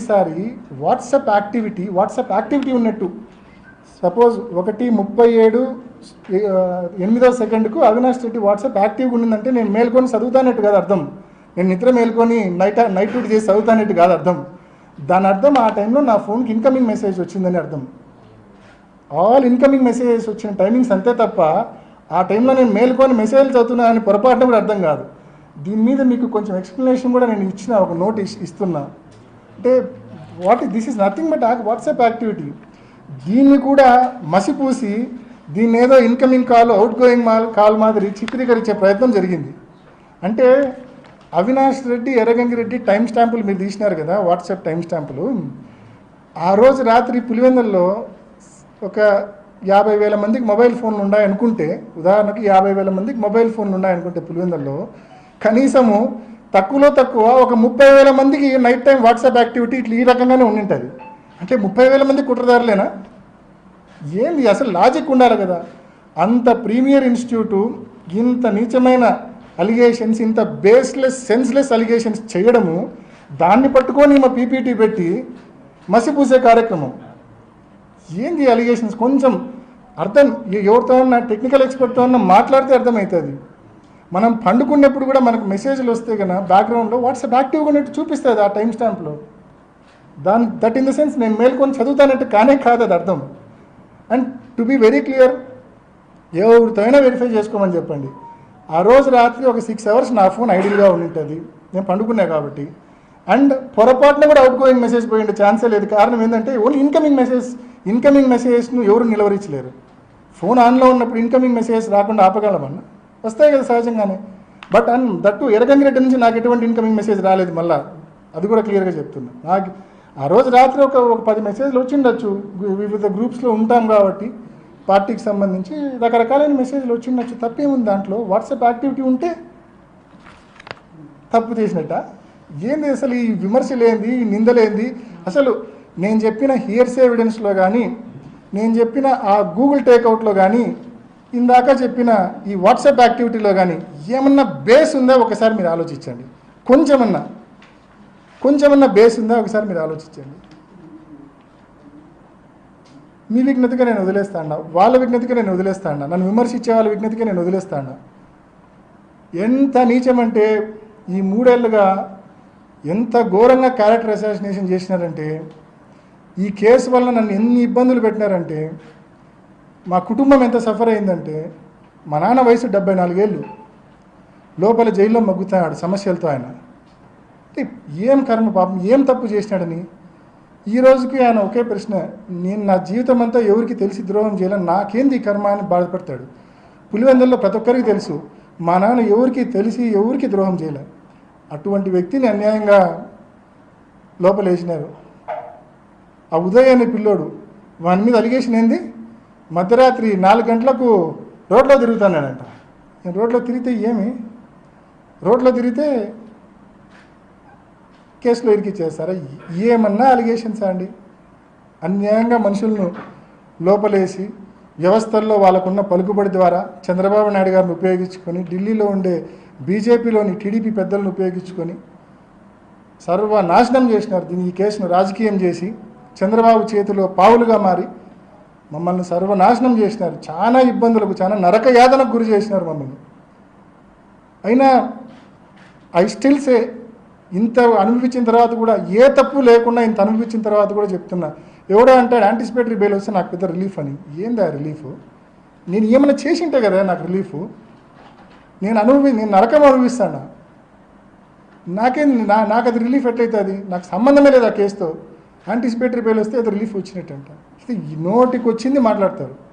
ఈసారి WhatsApp activity WhatsApp activity ఉన్నట్టు. Suppose ఒకటి ముప్పై ఏడు ఎనిమిదో సెకండ్కు అవినాష్ రెడ్డి వాట్సాప్ యాక్టివ్గా ఉండిందంటే నేను మేల్కొని చదువుతానట్టు కాదు అర్థం. నేను నిద్ర మేల్కొని నైట్ నైట్ డ్యూటీ చేసి చదువుతానట్టు కాదు అర్థం. దాని అర్థం ఆ టైంలో నా ఫోన్కి ఇన్కమింగ్ మెసేజ్ వచ్చిందని అర్థం. ఆల్ ఇన్కమింగ్ మెసేజెస్ వచ్చిన టైమింగ్స్ అంతే తప్ప ఆ టైంలో నేను మేల్కొని మెసేజ్ చదువుతున్నానని పొరపాటున కూడా అర్థం కాదు. దీని మీద మీకు కొంచెం ఎక్స్ప్లెనేషన్ కూడా నేను ఇచ్చిన ఒక నోట్ ఇస్తున్నా. అంటే what this is nothing but WhatsApp activity? దీన్ని కూడా మసిపూసి దీన్ని ఏదో ఇన్కమింగ్ కాల్ అవుట్ గోయింగ్ మాల్ కాల్ మాదిరి చిత్రీకరించే ప్రయత్నం జరిగింది. అంటే అవినాష్ రెడ్డి ఎర్రగంగి రెడ్డి టైం స్టాంపులు మీరు తీసినారు కదా వాట్సాప్ టైం స్టాంపులు. ఆ రోజు రాత్రి పులివెందుల్లో ఒక యాభై వేల మందికి మొబైల్ ఫోన్లు ఉన్నాయనుకుంటే ఉదాహరణకి యాభై వేల మందికి మొబైల్ ఫోన్లు ఉన్నాయనుకుంటే పులివెందుల్లో కనీసము తక్కువలో తక్కువ ఒక ముప్పై వేల మందికి నైట్ టైం వాట్సాప్ యాక్టివిటీ ఇట్లా ఈ రకంగానే ఉండింటుంది. అంటే ముప్పై వేల మంది కుట్రదారులేనా? ఏంది? అసలు లాజిక్ ఉండాలి కదా. అంత ప్రీమియర్ ఇన్స్టిట్యూటు ఇంత నీచమైన అలిగేషన్స్ ఇంత బేస్లెస్ సెన్స్లెస్ అలిగేషన్స్ చేయడము దాన్ని పట్టుకొని మా పీపీటీ పెట్టి మసిపూసే కార్యక్రమం. ఏంది అలిగేషన్స్ కొంచెం అర్థం ఎవరితో అన్నా టెక్నికల్ ఎక్స్పర్ట్తో అన్నా మాట్లాడితే అర్థమవుతుంది. మనం పండుకున్నప్పుడు కూడా మనకు మెసేజ్లు వస్తే కన్నా బ్యాక్గ్రౌండ్లో వాట్సాప్ యాక్టివ్గా ఉన్నట్టు చూపిస్తుంది ఆ టైం స్టాంప్లో దాని దట్ ఇన్ ద సెన్స్ నేను మేల్కొని చదువుతానంటే కానే కాదు అది అర్థం. And to be very clear ఎవరితో అయినా వెరిఫై చేసుకోమని చెప్పండి. ఆ రోజు రాత్రి ఒక సిక్స్ అవర్స్ నా ఫోన్ ఐడియల్గా ఉంటుంది. నేను పండుకున్నా కాబట్టి. అండ్ పొరపాటున కూడా అవుట్ గోయింగ్ మెసేజ్ పోయిండే ఛాన్సే లేదు. కారణం ఏంటంటే ఓన్లీ ఇన్కమింగ్ మెసేజ్ ఇన్కమింగ్ మెసేజ్ను ఎవరు నిలవరించలేరు. ఫోన్ ఆన్లో ఉన్నప్పుడు ఇన్కమింగ్ మెసేజ్ రాకుండా ఆపగలమన్నా? వస్తాయి కదా సహజంగానే. బట్ అన్ దట్టు ఎరగంగిరెడ్డి నుంచి నాకు ఎటువంటి ఇన్కమింగ్ మెసేజ్ రాలేదు మళ్ళా. అది కూడా క్లియర్గా చెప్తున్నా. నాకు ఆ రోజు రాత్రి ఒక ఒక పది మెసేజ్లు వచ్చిండొచ్చు. వివిధ గ్రూప్స్లో ఉంటాం కాబట్టి పార్టీకి సంబంధించి రకరకాలైన మెసేజ్లు వచ్చిండొచ్చు. తప్పేముంది దాంట్లో? వాట్సాప్ యాక్టివిటీ ఉంటే తప్పు చేసినట్ట? ఏంది అసలు ఈ విమర్శలేంది ఈ నిందలేంది? అసలు నేను చెప్పిన హియర్స్ ఎవిడెన్స్లో కానీ నేను చెప్పిన ఆ గూగుల్ టేక్అవుట్లో కానీ ఇందాక చెప్పిన ఈ వాట్సాప్ యాక్టివిటీలో కానీ ఏమన్నా బేస్ ఉందా ఒకసారి మీరు ఆలోచించండి. కొంచెమన్నా. కొంచెమన్నా బేస్ ఉందా ఒకసారి మీరు ఆలోచించండి. మీ విజ్ఞతగా నేను వదిలేస్తాడా. వాళ్ళ విజ్ఞతగా నేను వదిలేస్తాడా. నన్ను విమర్శించే వాళ్ళ విజ్ఞతగా నేను వదిలేస్తాడా. ఎంత నీచమంటే ఈ మూడేళ్ళుగా ఎంత ఘోరంగా క్యారెక్టర్ అసాసినేషన్ చేసినారంటే ఈ కేసు వల్ల నన్ను ఎన్ని ఇబ్బందులు పెట్టినారంటే మా కుటుంబం ఎంత సఫర్ అయిందంటే మా నాన్న వయసు డెబ్బై నాలుగేళ్ళు. లోపల జైల్లో మగ్గుతున్నాడు సమస్యలతో ఆయన. అంటే ఏం కర్మ పాపం ఏం తప్పు చేసినాడని. ఈ రోజుకి ఆయన ఒకే ప్రశ్న నేను నా జీవితం అంతా ఎవరికి తెలిసి ద్రోహం చేయాలని నాకేంది ఈ కర్మ అని బాధపడతాడు. పులివెందుల్లో ప్రతి ఒక్కరికి తెలుసు మా నాన్న ఎవరికి తెలిసి ఎవరికి ద్రోహం చేయలే. అటువంటి వ్యక్తిని అన్యాయంగా లోపలేసినారు. ఆ ఉదయ్ అనే పిల్లోడు వాని మీద అలిగేషన్ ఏంది? మధ్యరాత్రి నాలుగు గంటలకు రోడ్లో తిరుగుతానంట నేను రోడ్లో తిరిగితే ఏమి? రోడ్లో తిరిగితే కేసులో ఇరికిచ్చేస్తారా? ఏమన్నా అలిగేషన్స్ అండి. అన్యాయంగా మనుషులను లోపలేసి వ్యవస్థల్లో వాళ్ళకున్న పలుకుబడి ద్వారా చంద్రబాబు నాయుడు గారిని ఉపయోగించుకొని ఢిల్లీలో ఉండే బీజేపీలోని టీడీపీ పెద్దలను ఉపయోగించుకొని సర్వనాశనం చేసినారు. దీన్ని ఈ కేసును రాజకీయం చేసి చంద్రబాబు చేతిలో పావులుగా మారి మమ్మల్ని సర్వనాశనం చేసినారు. చాలా ఇబ్బందులకు చాలా నరక యాతనకు గురి చేసినారు మమ్మల్ని. అయినా ఐ స్టిల్ సే ఇంత అనుభవించిన తర్వాత కూడా ఏ తప్పు లేకుండా ఇంత అనుభవించిన తర్వాత కూడా చెప్తున్నా. ఎవడో అంటాడు యాంటిసిపేటరీ బెయిల్ వస్తే నాకు పెద్ద రిలీఫ్ అని. ఏందా రిలీఫ్ నేను ఏమైనా చేసి ఉంటే కదా నాకు రిలీఫ్ నేను అనుభవి నేను నరకం అనుభవిస్తాను? నాకేం నా నాకు అది రిలీఫ్ ఎట్లయితుంది? నాకు సంబంధమే లేదు ఆ కేసుతో యాంటిసిపేటరీ బెయిల్ వస్తే అది రిలీఫ్ వచ్చినట్టు అంట నోటికి వచ్చింది మాట్లాడతారు.